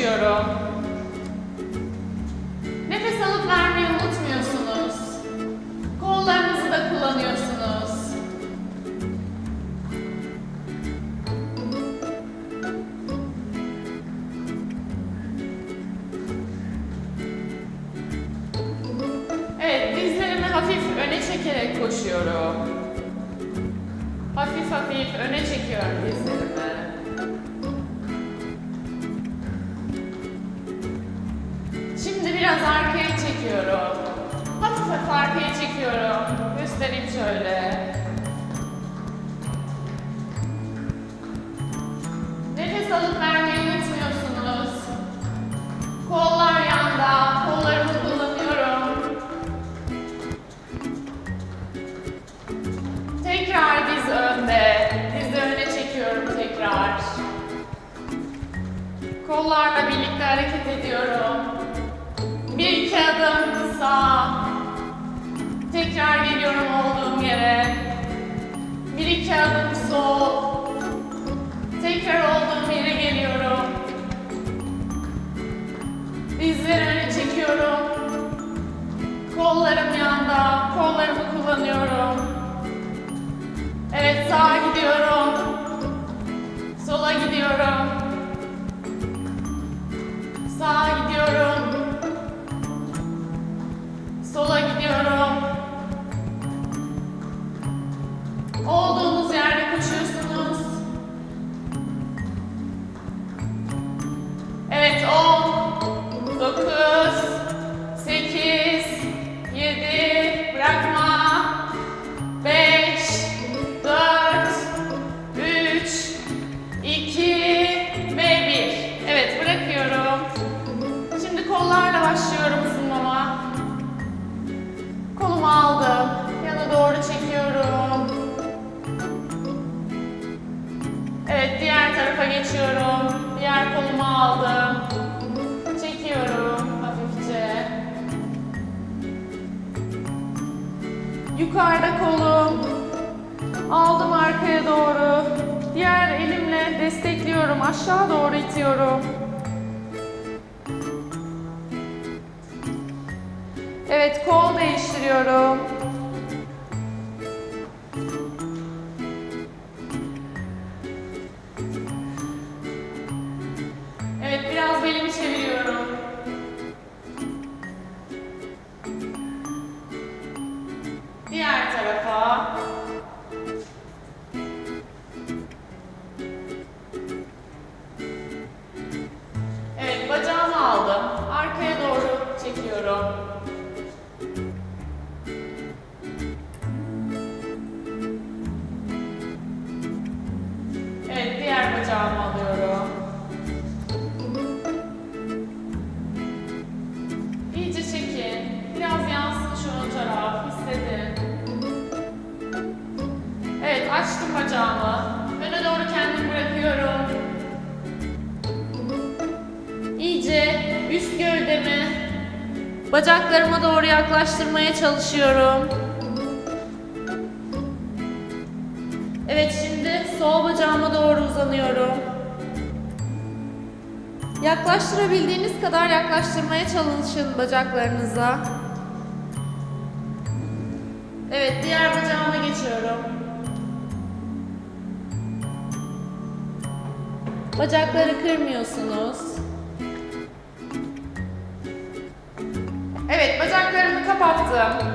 koşuyorum. Nefes alıp vermeyi unutmuyorsunuz. Kollarınızı da kullanıyorsunuz. Evet, dizlerimi hafif öne çekerek koşuyorum. Hafif hafif öne çekiyorum dizlerimi. Çekiyorum. Göstereyim şöyle. Nefes alıp vermeyi unutmuyorsunuz. Kollar yanda, kollarımı kullanıyorum. Tekrar diz önde. Dizi öne çekiyorum tekrar. Kollarla birlikte hareket ediyorum. Bir iki adım sağ. Tekrar geliyorum olduğum yere. Bir iki adım sol. Tekrar olduğum yere geliyorum. Dizleri öne çekiyorum. Aşağı doğru itiyorum. Evet, kol değiştiriyorum. Bacaklarıma doğru yaklaştırmaya çalışıyorum. Evet şimdi sol bacağıma doğru uzanıyorum. Yaklaştırabildiğiniz kadar yaklaştırmaya çalışın bacaklarınıza. Evet diğer bacağıma geçiyorum. Bacakları kırmıyorsunuz. Evet, bacaklarımı kapattım.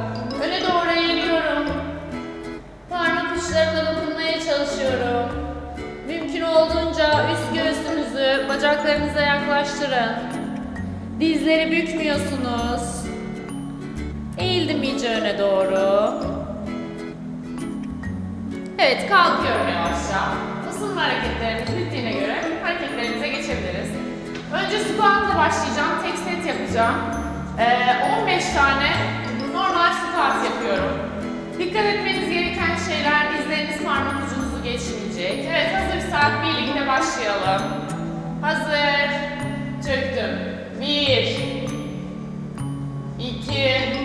Öne doğru eğiliyorum. Parmak uçlarına dokunmaya çalışıyorum. Mümkün olduğunca üst göğsünüzü bacaklarınıza yaklaştırın. Dizleri bükmüyorsunuz. Eğildim iyice öne doğru. Evet, kalkıyorum yavaşça. Isınma hareketlerimiz bittiğine göre hareketlerimize geçebiliriz. Önce squat'la başlayacağım. Tek set yapacağım. Ee, 15 tane normal squat yapıyorum. Dikkat etmeniz gereken şeyler dizleriniz parmak ucunuzu geçmeyecek. Evet hazırsak birlikte başlayalım. Hazır. Çöktüm. 1 2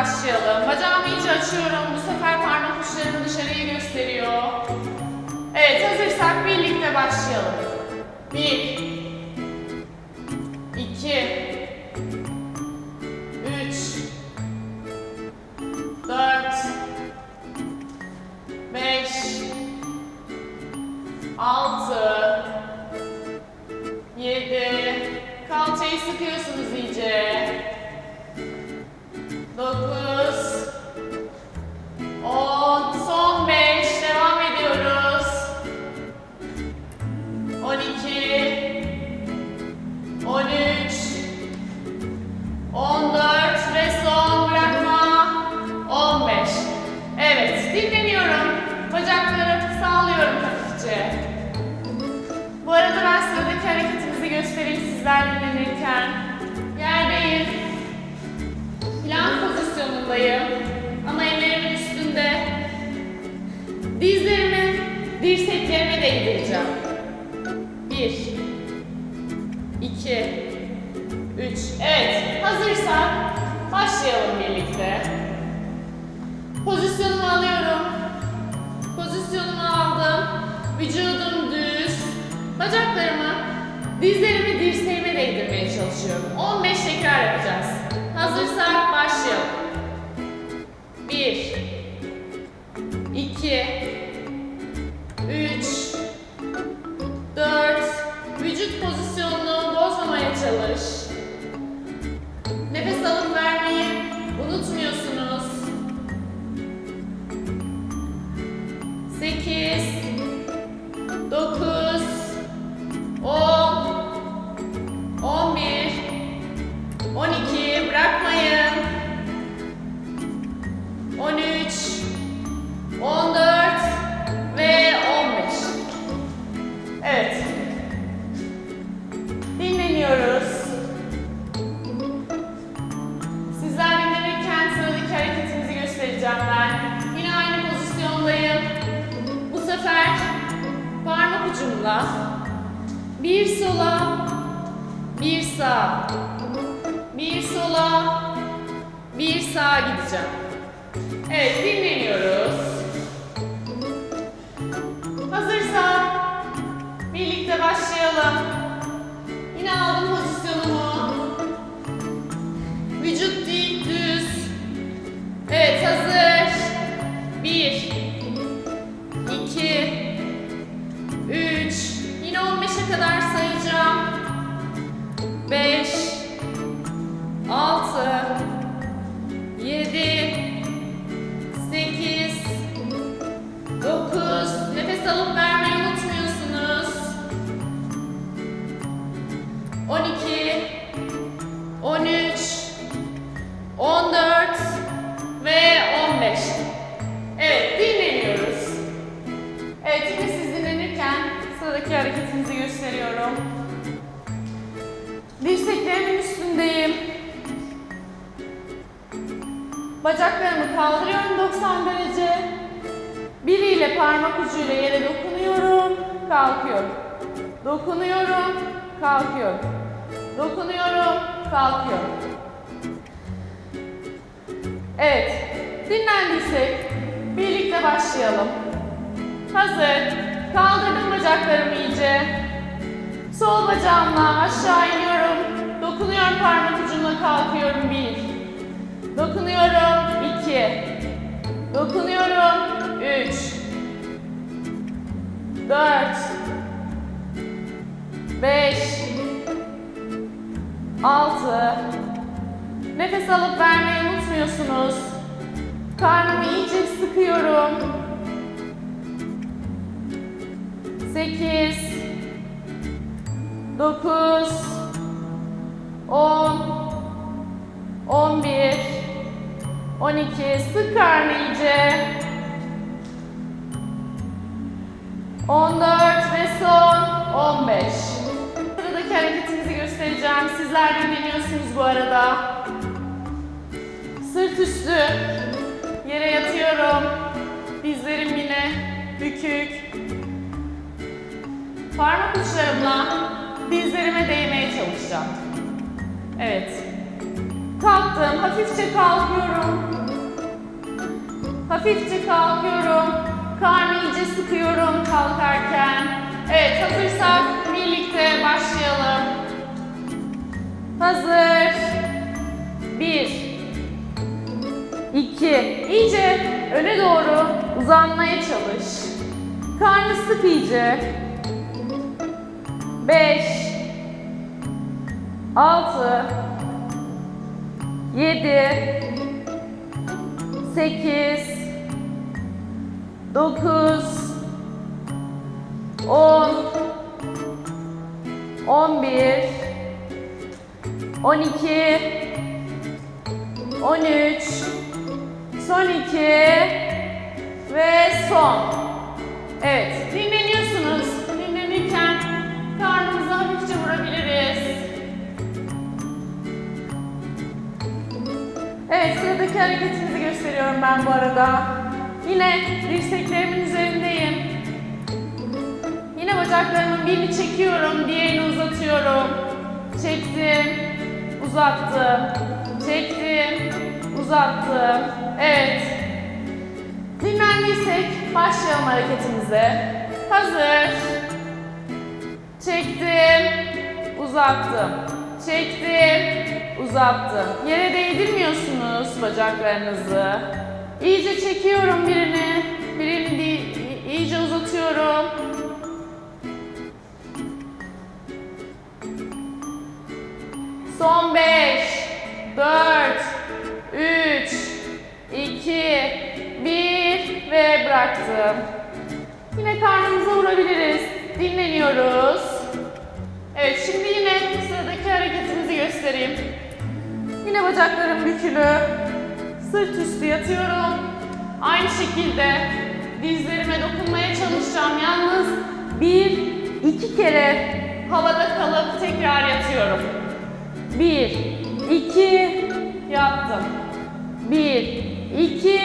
başlayalım. Bacağımı iyice açıyorum. Bu sefer parmak uçlarım dışarıyı gösteriyor. Evet hazırsak birlikte başlayalım. Bir, dirseklerime değdireceğim. Bir. iki, Üç. Evet. Hazırsak başlayalım birlikte. Pozisyonumu alıyorum. Pozisyonumu aldım. Vücudum düz. Bacaklarımı, dizlerimi dirseğime değdirmeye çalışıyorum. 15 tekrar yapacağız. Hazırsak başlayalım. Yine aldım pozisyonumu. 12, 13, 14 ve 15. Evet, dinleniyoruz. Evet, yine siz dinlenirken sıradaki hareketimizi gösteriyorum. Dirseklerimin üstündeyim. Bacaklarımı kaldırıyorum 90 derece. Biriyle parmak ucuyla yere dokunuyorum, kalkıyorum. Dokunuyorum, kalkıyorum. Dokunuyorum, kalkıyorum. Evet, dinlendiysek birlikte başlayalım. Hazır. Kaldırdım bacaklarımı iyice. Sol bacağımla aşağı iniyorum. Dokunuyorum parmak ucumla kalkıyorum. Bir. Dokunuyorum. iki. Dokunuyorum. Üç. Dört. Beş. Altı. Nefes alıp vermeyi unutmuyorsunuz. Karnımı iyice sıkıyorum. 8 9 10 11 12 sık karnı iyice. 14 ve son 15 Sıradaki hareketimizi göstereceğim. Sizler de dinliyorsunuz bu arada. Sırt üstü yere yatıyorum. Dizlerim yine bükük. Parmak uçlarımla dizlerime değmeye çalışacağım. Evet. Kalktım, hafifçe kalkıyorum. Hafifçe kalkıyorum. Karnı iyice sıkıyorum kalkarken. Evet hazırsak birlikte başlayalım. Hazır. Bir. İki. İyice öne doğru uzanmaya çalış. Karnı sık iyice. Beş. Altı. Yedi. Sekiz. Dokuz. On. On bir. On iki. On üç. Son iki. Ve son. Evet, dinleniyorsunuz. Dinlenirken karnımızı hafifçe vurabiliriz. Evet, sıradaki hareketimizi gösteriyorum ben bu arada. Yine dirseklerimin üzerindeyim. Yine bacaklarımın birini çekiyorum, diğerini uzatıyorum. Çektim, uzattım. Çektim, uzattım. Evet. Dinlendiysek başlayalım hareketimize. Hazır. Çektim, uzattım. Çektim, uzattım. Yere değdirmiyorsunuz bacaklarınızı. İyice çekiyorum birini. Birini iyice uzatıyorum. Son 5, 4, 3, 2, 1 ve bıraktım. Yine karnımıza vurabiliriz. Dinleniyoruz. Evet şimdi yine sıradaki hareketimizi göstereyim. Yine bacaklarım bükülü. Sırt üstü yatıyorum. Aynı şekilde dizlerime dokunmaya çalışacağım. Yalnız bir, iki kere havada kalıp tekrar yatıyorum. Bir, iki, yattım. Bir, iki,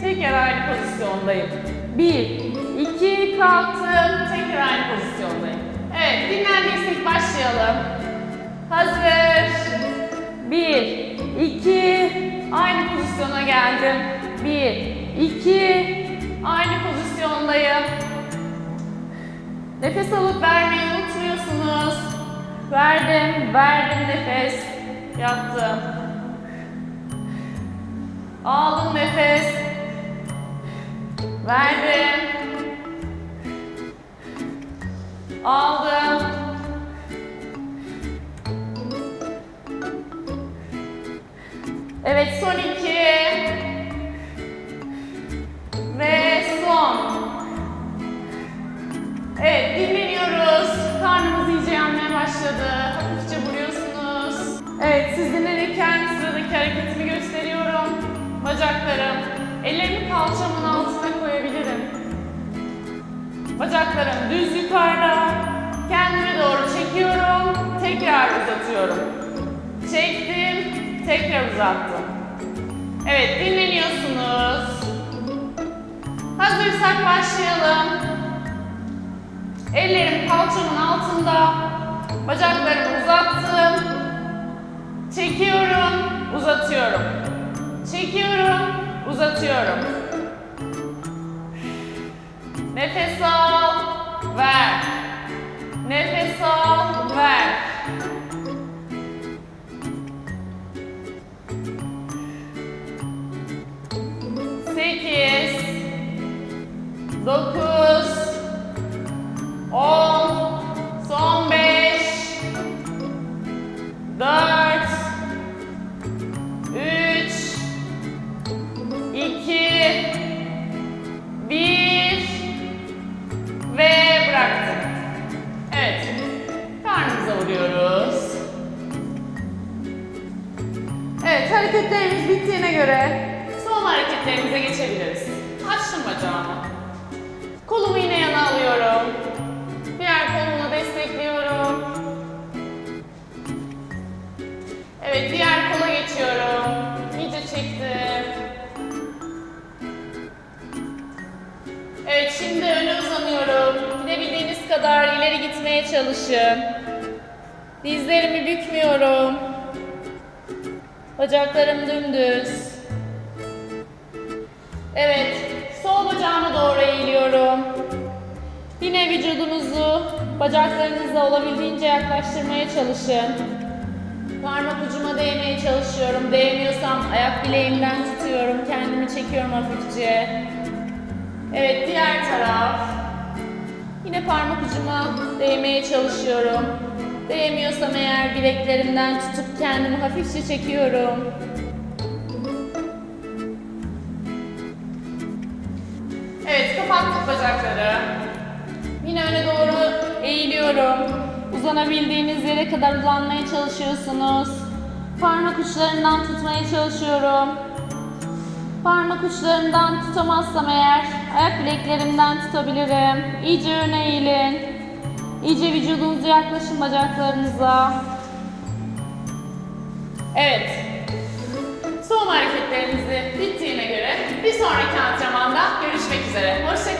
tekrar aynı pozisyondayım. Bir, iki, kalktım, tekrar aynı pozisyondayım. Evet, dinlendiysek başlayalım. Hazır. Bir, iki, aynı pozisyona geldim. Bir, iki, aynı pozisyondayım. Nefes alıp vermeyi unutmuyorsunuz. Verdim, verdim nefes. Yattım. Aldım nefes. Verdim. Aldım. Evet son iki. Ve son. Evet dinleniyoruz. Başladı. Hafifçe vuruyorsunuz. Evet siz dinlenirken sıradaki hareketimi gösteriyorum. Bacaklarım. Ellerimi kalçamın altına koyabilirim. Bacaklarım düz yukarıda. Kendime doğru çekiyorum. Tekrar uzatıyorum. Çektim. Tekrar uzattım. Evet dinleniyorsunuz. Hazırsak başlayalım. Ellerim kalçamın altında. Bacaklarımı uzattım. Çekiyorum, uzatıyorum. Çekiyorum, uzatıyorum. Nefes al, ver. Nefes al, ver. Sekiz, dokuz, bittiğine göre son hareketlerimize geçebiliriz. Açtım bacağımı. Kolumu yine yana alıyorum. Diğer kolumla destekliyorum. Evet, diğer kola geçiyorum. İyice çektim. Evet, şimdi öne uzanıyorum. Gidebildiğiniz kadar ileri gitmeye çalışın. Dizlerimi bükmüyorum. Bacaklarım dümdüz. Evet, sol bacağıma doğru eğiliyorum. Yine vücudunuzu bacaklarınızla olabildiğince yaklaştırmaya çalışın. Parmak ucuma değmeye çalışıyorum. Değmiyorsam ayak bileğimden tutuyorum. Kendimi çekiyorum hafifçe. Evet, diğer taraf. Yine parmak ucuma değmeye çalışıyorum. Değmiyorsam eğer bileklerimden tutup kendimi hafifçe çekiyorum. Evet, kapattık bacakları. Yine öne doğru eğiliyorum. Uzanabildiğiniz yere kadar uzanmaya çalışıyorsunuz. Parmak uçlarından tutmaya çalışıyorum. Parmak uçlarından tutamazsam eğer ayak bileklerimden tutabilirim. İyice öne eğilin. İyice vücudunuzu yaklaşın bacaklarınıza. Evet. Son hareketlerimizi bittiğine göre bir sonraki antrenmanda görüşmek üzere. Hoşça